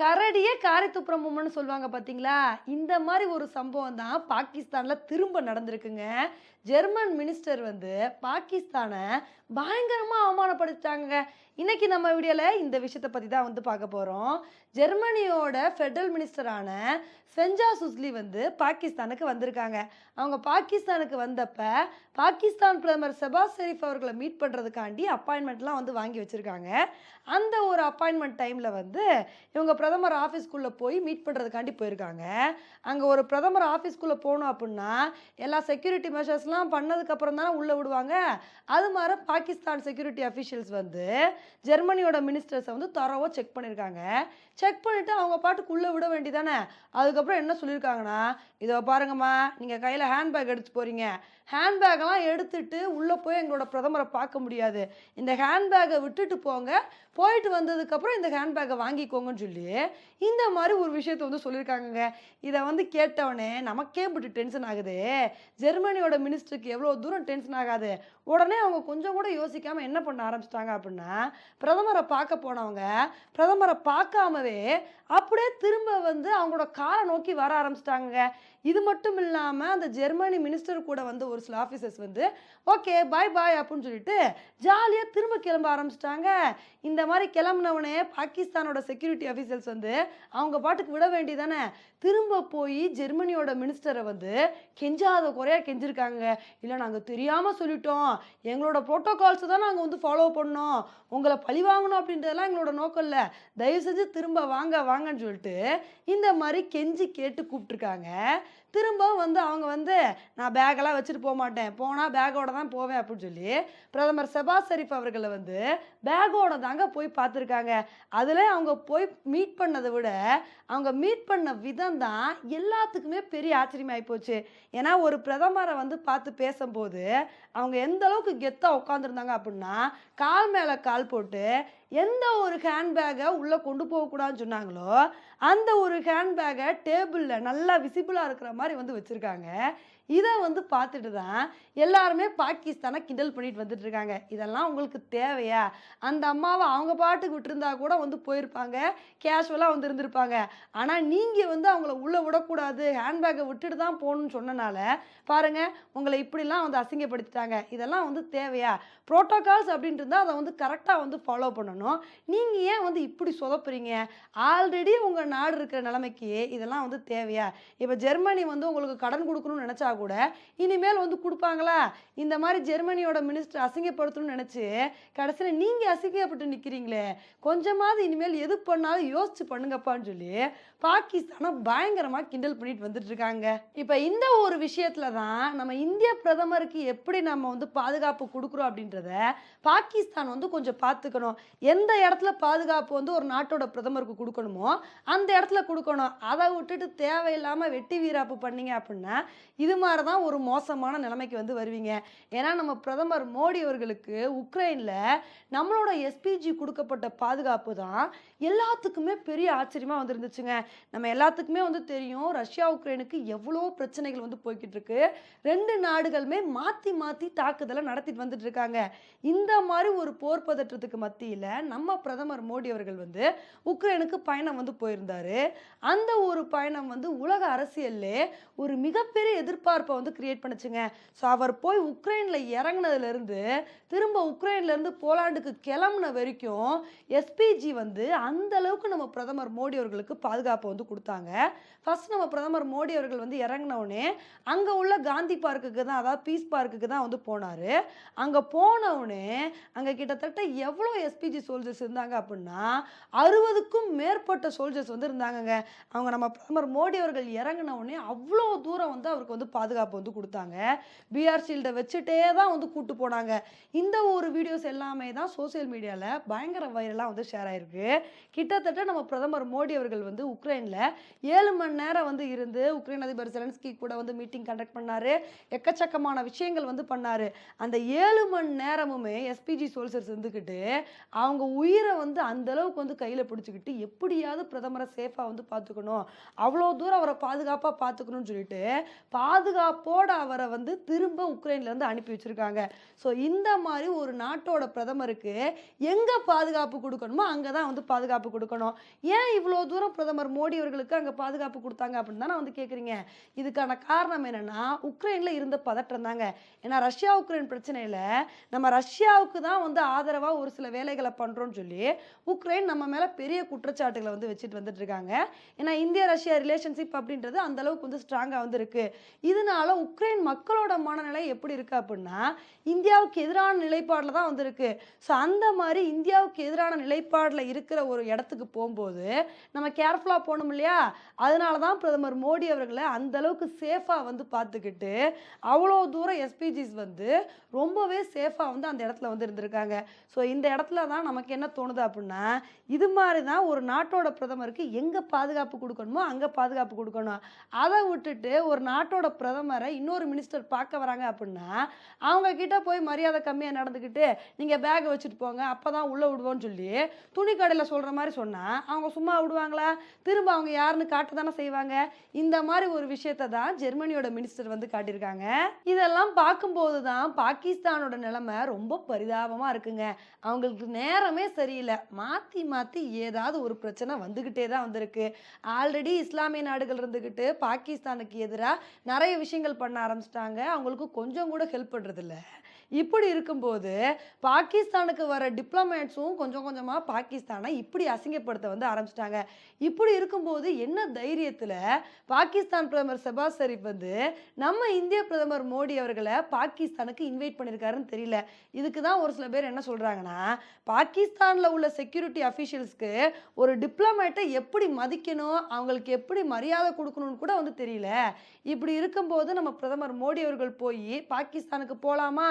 கரடியே காரை துப்புற சொல்லுவாங்க பார்த்தீங்களா இந்த மாதிரி ஒரு சம்பவம் தான் பாகிஸ்தானில் திரும்ப நடந்திருக்குங்க. ஜெர்மன் மினிஸ்டர் வந்து பாகிஸ்தானை பயங்கரமாக அவமானப்படுத்திட்டாங்க. இன்னைக்கு நம்ம வீடியோவில் இந்த விஷயத்தை பற்றி தான் வந்து பார்க்க போகிறோம் ஜெர்மனியோட ஃபெடரல் மினிஸ்டரான செஞ்சா சுஸ்லி வந்து பாகிஸ்தானுக்கு வந்திருக்காங்க. அவங்க பாகிஸ்தானுக்கு வந்தப்ப பாகிஸ்தான் பிரதமர் செபாஸ் ஷெரீஃப் அவர்களை மீட் பண்ணுறதுக்காண்டி அப்பாயின்மெண்ட்லாம் வந்து வாங்கி வச்சுருக்காங்க. அந்த ஒரு அப்பாயின்மெண்ட் டைமில் வந்து இவங்க பிரதமர் ஆஃபீஸ்க்குள்ளே போய் மீட் பண்ணுறதுக்காண்டி போயிருக்காங்க. அங்கே ஒரு பிரதமர் ஆஃபீஸ்க்குள்ளே போகணும் அப்படின்னா எல்லா செக்யூரிட்டி மெஷர்ஸ்லாம் பண்ணதுக்கப்புறம் தானே உள்ளே விடுவாங்க. அது மாதிரி பாகிஸ்தான் செக்யூரிட்டி அஃபீஷியல்ஸ் வந்து ஜெர்மனியோட மினிஸ்டர்ஸை வந்து தரவாக செக் பண்ணியிருக்காங்க செக் பண்ணிவிட்டு அவங்க பாட்டுக்குள்ளே விட வேண்டிதானே அதுக்கப்புறம் என்ன சொல்லியிருக்காங்கன்னா இதோ பாருங்கம்மா நீங்கள் கையில் ஹேண்ட்பேக் எடுத்து போகிறீங்க ஹேண்ட்பேக்கெல்லாம் எடுத்துட்டு உள்ளே போய் எங்களோட பிரதமரை பார்க்க முடியாது. இந்த ஹேண்ட்பேக்கை விட்டுட்டு போங்க. போயிட்டு வந்ததுக்கப்புறம் இந்த ஹேண்ட்பேக்கை வாங்கிக்கோங்கன்னு சொல்லி இந்த மாதிரி ஒரு விஷயத்தை வந்து சொல்லியிருக்காங்கங்க. இதை வந்து கேட்டவொடனே நமக்கே இப்படி டென்ஷன் ஆகுது. ஜெர்மனியோட மினிஸ்டருக்கு எவ்வளோ தூரம் டென்ஷன் ஆகாது. உடனே அவங்க கொஞ்சம் கூட யோசிக்காமல் என்ன பண்ண ஆரம்பிச்சிட்டாங்க அப்படின்னா பிரதமரை பார்க்க போனவங்க பிரதமரை பார்க்காமவே அப்படியே திரும்ப வந்து அவங்களோட காரை நோக்கி வர ஆரம்பிச்சிட்டாங்க இது மட்டும் இல்லாமல் அந்த ஜெர்மனி மினிஸ்டர் கூட வந்து ஒரு சில ஆஃபீஸர்ஸ் வந்து ஓகே பாய் பாய் அப்படின்னு சொல்லிட்டு ஜாலியாக திரும்ப கிளம்ப ஆரம்பிச்சிட்டாங்க. இந்த மாதிரி கிளம்புனவனே பாகிஸ்தானோட செக்யூரிட்டி அஃபீஸர்ஸ் வந்து அவங்க பாட்டுக்கு விட வேண்டியதானே? திரும்ப போய் ஜெர்மனியோட மினிஸ்டரை வந்து கெஞ்சாத குறையாக கெஞ்சிருக்காங்க. இல்லை நாங்கள் தெரியாமல் சொல்லிட்டோம். எங்களோட ப்ரோட்டோகால்ஸை தான் நாங்கள் வந்து ஃபாலோ பண்ணோம். உங்களை பழி வாங்கணும் அப்படின்றதெல்லாம் எங்களோட நோக்கம் இல்லை. தயவு செஞ்சு திரும்ப வாங்க வாங்கன்னு சொல்லிட்டு இந்த மாதிரி கெஞ்சி கேட்டு கூப்பிட்ருக்காங்க திரும்பவும் வந்து அவங்க வந்து நான் பேக்கெல்லாம் வச்சுட்டு போக மாட்டேன். போனால் பேக்கோட தான் போவேன் அப்படின்னு சொல்லி பிரதமர் செபாஸ் ஷெரீஃப் அவர்களை வந்து பேக்கோட தாங்க போய் பார்த்துருக்காங்க. அதில் அவங்க போய் மீட் பண்ணதை விட அவங்க மீட் பண்ண விதம் தான் எல்லாத்துக்குமே பெரிய ஆச்சரியமாகி போச்சு. ஏன்னா ஒரு பிரதமரை வந்து பார்த்து பேசும்போது அவங்க எந்த அளவுக்கு கெத்தாக உட்காந்துருந்தாங்க அப்படின்னா கால் மேலே கால் போட்டு எந்த ஒரு ஹேண்ட்பேக்கை உள்ளே கொண்டு போகக்கூடாதுன்னு சொன்னாங்களோ அந்த ஒரு ஹேண்ட்பேக்கை டேபிளில் நல்லா விசிபிளாக இருக்கிற மாதிரி வந்து வச்சுருக்காங்க. இதை வந்து பார்த்துட்டு தான் எல்லாருமே பாகிஸ்தானை கிண்டல் பண்ணிட்டு வந்துட்டு இருக்காங்க. இதெல்லாம் உங்களுக்கு தேவையா? அந்த அம்மாவை அவங்க பாட்டுக்கு விட்டுருந்தா கூட வந்து போயிருப்பாங்க கேஷுவலாக வந்து இருந்திருப்பாங்க. ஆனால் நீங்கள் வந்து அவங்கள உள்ளே விடக்கூடாது ஹேண்ட்பேக்கை விட்டுட்டு தான் போகணும்னு சொன்னனால பாருங்கள் உங்களை இப்படிலாம் வந்து அசிங்கப்படுத்திட்டாங்க. இதெல்லாம் வந்து தேவையா? ப்ரோட்டோகால்ஸ் அப்படின்ட்டு இருந்தால் அதை வந்து கரெக்டாக வந்து ஃபாலோ பண்ணணும். நீங்கள் ஏன் வந்து இப்படி சொதப்புறீங்க? ஆல்ரெடி உங்கள் நாடு இருக்கிற நிலைமைக்கு இதெல்லாம் வந்து தேவையா? இப்போ ஜெர்மனி வந்து உங்களுக்கு கடன் கொடுக்கணும்னு நினச்சா கூட இனிமேல் வந்து கொடுப்பாங்களா? இந்த மாதிரி ஜெர்மனியோட மினிஸ்டர் அசிங்கப்படுத்தணும்னு நினச்சி கடைசியில் நீங்கள் அசிங்கப்பட்டு நிற்கிறீங்களே கொஞ்சமாவது இனிமேல் எது பண்ணாலும் யோசிச்சு பண்ணுங்கப்பான்னு சொல்லி பாகிஸ்தானை பயங்கரமாக கிண்டல் பண்ணிட்டு வந்துட்டு இருக்காங்க. இப்போ இந்த ஒரு விஷயத்தில் தான் நம்ம இந்திய பிரதமருக்கு எப்படி நம்ம வந்து பாதுகாப்பு கொடுக்குறோம் அப்படின்றத பாகிஸ்தான் வந்து கொஞ்சம் பார்த்துக்கணும். எந்த இடத்துல பாதுகாப்பு வந்து ஒரு நாட்டோட பிரதமருக்கு கொடுக்கணுமோ அந்த இடத்துல கொடுக்கணும். அதை விட்டுட்டு தேவையில்லாமல் வெட்டி வீராப்பு பண்ணீங்க அப்படின்னா இது மாதிரி தான் ஒரு மோசமான நிலைமைக்கு வந்து வருவீங்க. ஏன்னா நம்ம பிரதமர் மோடி அவர்களுக்கு உக்ரைனில் நம்மளோட எஸ்பிஜி கொடுக்கப்பட்ட பாதுகாப்பு தான் எல்லாத்துக்குமே பெரிய ஆச்சரியமாக வந்துருந்துச்சுங்க. நம்ம எல்லாத்துக்குமே வந்து தெரியும் ரஷ்யா உக்ரைனுக்கு எவ்வளோ பிரச்சனைகள் வந்து போய்கிட்டு இருக்கு. ரெண்டு நாடுகளுமே மாற்றி மாற்றி தாக்குதலை நடத்திட்டு வந்துட்டு இருக்காங்க. இந்த மாதிரி ஒரு போர் பதற்றத்துக்கு மத்தியில் நம்ம பிரதமர் மோடி அவர்கள் வந்து உக்ரைனுக்கு பயணம் வந்து போயிருந்தாரு. அந்த ஒரு பயணம் வந்து உலக அரசியல்லே ஒரு மிகப்பெரிய எதிர்பார்ப்பை வந்து கிரியேட் பண்ணுச்சுங்க. ஸோ அவர் போய் உக்ரைனில் இறங்கினதுலேருந்து திரும்ப உக்ரைன்லேருந்து போலாண்டுக்கு கிளம்புன வரைக்கும் எஸ்பிஜி வந்து அந்த அளவுக்கு நம்ம பிரதமர் மோடி அவர்களுக்கு பாதுகாப்பை வந்து கொடுத்தாங்க. ஃபர்ஸ்ட் நம்ம பிரதமர் மோடி அவர்கள் வந்து இறங்கினவுடனே அங்கே உள்ள காந்தி பார்க்குக்கு தான் அதாவது பீஸ் பார்க்குக்கு தான் வந்து போனார். அங்கே போனவுடனே அங்கே கிட்டத்தட்ட எவ்வளோ எஸ்பிஜி சோல்ஜர்ஸ் இருந்தாங்க அப்படின்னா அறுபதுக்கும் மேற்பட்ட சோல்ஜர்ஸ் வந்து இருந்தாங்கங்க. அவங்க நம்ம பிரதமர் மோடி அவர்கள் இறங்கின உடனே அவ்வளோ தூரம் வந்து அவருக்கு வந்து பாதுகாப்பு வந்து கொடுத்தாங்க. பிஆர் ஷீல்டை வச்சுட்டே தான் வந்து கூட்டு போனாங்க. இந்த ஒரு வீடியோஸ் எல்லாமே தான் சோஷியல் மீடியாவில் பயங்கர வைரலாக வந்து ஷேர் ஆயிருக்கு. கிட்டத்தட்ட நம்ம பிரதமர் மோடி அவர்கள் வந்து உக்ரைனில் ஏழு மணி நேரம் வந்து இருந்து உக்ரைன் அதிபர் செலன்ஸ்கி கூட வந்து மீட்டிங் கண்டக்ட் பண்ணாரு. எக்கச்சக்கமான விஷயங்கள் வந்து பண்ணார். அந்த ஏழு மணி நேரமுமே எஸ்பிஜி சோல்சர்ஸ் இருந்துக்கிட்டு அவங்க உயிரை வந்து அந்த அளவுக்கு வந்து கையில் பிடிச்சிக்கிட்டு எப்படியாவது பிரதமரை சேஃபாக வந்து பார்த்துக்கணும். அவ்வளோ தூரம் அவரை பாதுகாப்பாக பார்த்துக்கணும்னு சொல்லிட்டு பாதுகாப்போடு அவரை வந்து திரும்ப உக்ரைன்லேருந்து அனுப்பி வச்சுருக்காங்க. ஸோ இந்த மாதிரி ஒரு நாட்டோட பிரதமருக்கு எங்கே பாதுகாப்பு கொடுக்கணுமோ அங்கே தான் வந்து பாதுகாப்பு கொடுக்கணும். ஏன் இவ்வளோ தூரம் பிரதமர் மோடி அவர்களுக்கு அங்கே பாதுகாப்பு கொடுத்தாங்க அப்படின்னு தானே வந்து கேட்குறீங்க இதுக்கான காரணம் என்னென்னா உக்ரைனில் இருந்த பதற்றம் தாங்க. ஏன்னா ரஷ்யா உக்ரைன் பிரச்சனையில் நம்ம ரஷ்யாவுக்கு தான் வந்து ஆதரவாக ஒரு சில வேலைகளை பண்ணுறோன்னு சொல்லி உக்ரைன் நம்ம மேலே பெரிய குற்றச்சாட்டுகளை வந்து வச்சுட்டு வந்துட்டு இருக்காங்க ஏன்னா இந்திய ரஷ்யா ரிலேஷன்ஷிப் அப்படின்றது அந்த அளவுக்கு வந்து ஸ்ட்ராங்காக வந்து இருக்கு இதனால உக்ரைன் மக்களோட மனநிலை எப்படி இருக்கு அப்படின்னா இந்தியாவுக்கு எதிரான நிலைப்பாடில் தான் வந்து இருக்கு ஸோ அந்த மாதிரி இந்தியாவுக்கு எதிரான நிலைப்பாடில் இருக்கிற ஒரு இடத்துக்கு போகும்போது நம்ம கேர்ஃபுல்லாக போகணும் இல்லையா? அதனால தான் பிரதமர் மோடி அவர்களை அந்த அளவுக்கு சேஃபாக வந்து பார்த்துக்கிட்டு அவ்வளோ தூரம் எஸ்பிஜிஸ் வந்து ரொம்பவே சேஃபாக வந்து அந்த இடத்துல வந்து இருந்திருக்காங்க. ஸோ இந்த இடத்துல தான் நமக்கு என்ன தோணுது அப்படின்னா இது மாதிரி தான் ஒரு நாட்டோட பிரதமருக்கு எங்கே பாதுகாப்பு கொடுக்கணுமோ அங்கே பாதுகாப்பு கொடுக்கணும். அதை விட்டுட்டு ஒரு நாட்டோட பிரதமரை இன்னொரு மினிஸ்டர் பார்க்க வராங்க அப்படின்னா அவங்க கிட்ட போய் மரியாதை கம்மியாக நடந்துக்கிட்டு நீங்கள் பேகை வச்சுட்டு போங்க அப்போ தான் உள்ளே விடுவோன்னு சொல்லி துணி கடையில் சொல்கிற மாதிரி சொன்னால் அவங்க சும்மா விடுவாங்களா? திரும்ப அவங்க யாருன்னு காட்ட தானே செய்வாங்க? இந்த மாதிரி ஒரு விஷயத்தை தான் ஜெர்மனியோட மினிஸ்டர் வந்து காட்டியிருக்காங்க. இதெல்லாம் பார்க்கும்போது தான் பாகிஸ்தானோட நிலைமை ரொம்ப பரிதாபமாக இருக்குங்க. அவங்களுக்கு நேரமே சரியில்லை. மாற்றி மாற்றி ஏதாவது ஒரு பிரச்சனை வந்துக்கிட்டே தான் வந்திருக்கு. ஆல்ரெடி இஸ்லாமிய நாடுகள் இருந்துக்கிட்டு பாகிஸ்தானுக்கு எதிராக நிறைய விஷயங்கள் பண்ண ஆரம்பிச்சிட்டாங்க. அவங்களுக்கு கொஞ்சம் கூட ஹெல்ப் பண்ணுறதில்ல இப்படி இருக்கும்போது பாகிஸ்தானுக்கு வர டிப்ளமேட்ஸும் கொஞ்சம் கொஞ்சமாக பாகிஸ்தானை இப்படி அசிங்கப்படுத்த வந்து ஆரம்பிச்சிட்டாங்க. இப்படி இருக்கும்போது என்ன தைரியத்தில் பாகிஸ்தான் பிரதமர் செபாஸ் ஷெரீப் வந்து நம்ம இந்திய பிரதமர் மோடி அவர்களை பாகிஸ்தானுக்கு இன்வைட் பண்ணியிருக்காருன்னு தெரியல. இதுக்கு தான் ஒரு சில பேர் என்ன சொல்கிறாங்கன்னா பாகிஸ்தானில் உள்ள செக்யூரிட்டி அஃபீஷியல்ஸ்க்கு ஒரு டிப்ளமேட்டை எப்படி மதிக்கணும் அவங்களுக்கு எப்படி மரியாதை கொடுக்கணும்னு கூட வந்து தெரியல. இப்படி இருக்கும்போது நம்ம பிரதமர் மோடி அவர்கள் போய் பாகிஸ்தானுக்கு போகலாமா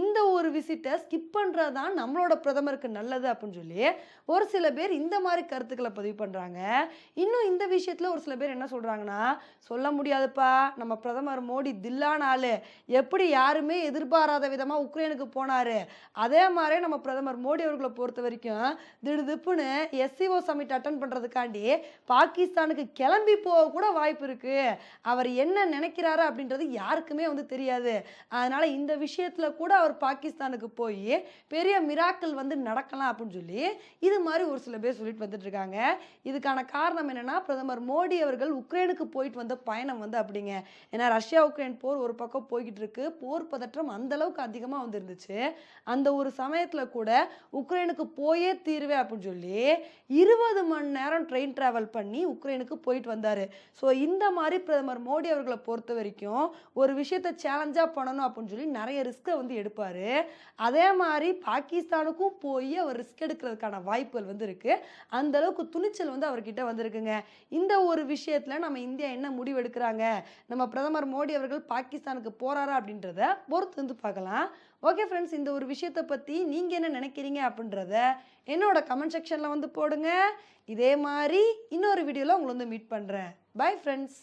இந்த ஒரு விசிட்டை ஸ்கிப் பண்ணுறது தான் நம்மளோட பிரதமருக்கு நல்லது அப்படின்னு சொல்லி ஒரு சில பேர் இந்த மாதிரி கருத்துக்களை பதிவு பண்ணுறாங்க இன்னும் இந்த விஷயத்தில் ஒரு சில பேர் என்ன சொல்கிறாங்கன்னா சொல்ல முடியாதுப்பா நம்ம பிரதமர் மோடி தில்லான ஆளு எப்படி யாருமே எதிர்பாராத விதமாக உக்ரைனுக்கு போனார். அதே மாதிரி நம்ம பிரதமர் மோடி அவர்களை பொறுத்த வரைக்கும் திடுதிப்புன்னு எஸ்சிஓ சமிட் அட்டன் பண்ணுறதுக்காண்டி பாகிஸ்தானுக்கு கிளம்பி போக கூட வாய்ப்பு இருக்குது அவர் என்ன நினைக்கிறாரு அப்படின்றது யாருக்குமே வந்து தெரியாது. அதனால் இந்த விஷயத்தில் கூட அவர் பாகிஸ்தானுக்கு போய் பெரிய மிராக்கள் வந்து நடக்கலாம் அப்படின்னு சொல்லி இது மாதிரி ஒரு சில பேர் சொல்லிட்டு வந்துட்டு இருக்காங்க. இதுக்கான காரணம் என்னென்னா பிரதமர் மோடி அவர்கள் உக்ரைனுக்கு போயிட்டு வந்த பயணம் வந்து அப்படிங்க. ஏன்னா ரஷ்யா உக்ரைன் போர் ஒரு பக்கம் போய்கிட்டு இருக்கு. போர் பதற்றம் அந்தளவுக்கு அதிகமாக வந்து இருந்துச்சு. அந்த ஒரு சமயத்தில் கூட உக்ரைனுக்கு போயே தீருவே அப்படின்னு சொல்லி இருபது மணி நேரம் ட்ரெயின் ட்ராவல் பண்ணி உக்ரைனுக்கு போயிட்டு வந்தார். ஸோ இந்த மாதிரி பிரதமர் மோடி அவர்களை பொறுத்த வரைக்கும் ஒரு விஷயத்தை சேலஞ்சாக பண்ணணும் அப்படின்னு சொல்லி நிறைய ரிஸ்க்கை வந்து இருப்பார் அதே மாதிரி பாகிஸ்தானுக்கும் போய் அவர் ரிஸ்க் எடுக்கிறதுக்கான வாய்ப்புகள் வந்து இருக்குது துணிச்சல் வந்து அவர்கிட்ட வந்திருக்குங்க. இந்த ஒரு விஷயத்தில் நம்ம இந்தியா என்ன முடிவு எடுக்கிறாங்க? நம்ம பிரதமர் மோடி அவர்கள் பாகிஸ்தானுக்கு போகிறாரா அப்படின்றத பொறுத்து வந்து பார்க்கலாம். ஓகே ஃப்ரெண்ட்ஸ் இந்த ஒரு விஷயத்தை பற்றி நீங்கள் என்ன நினைக்கிறீங்க அப்படின்றத என்னோட கமெண்ட் செக்ஷனில் வந்து போடுங்க. இதே மாதிரி இன்னொரு வீடியோவில் உங்களை வந்து மீட் பண்ணுறேன் பை ஃப்ரெண்ட்ஸ்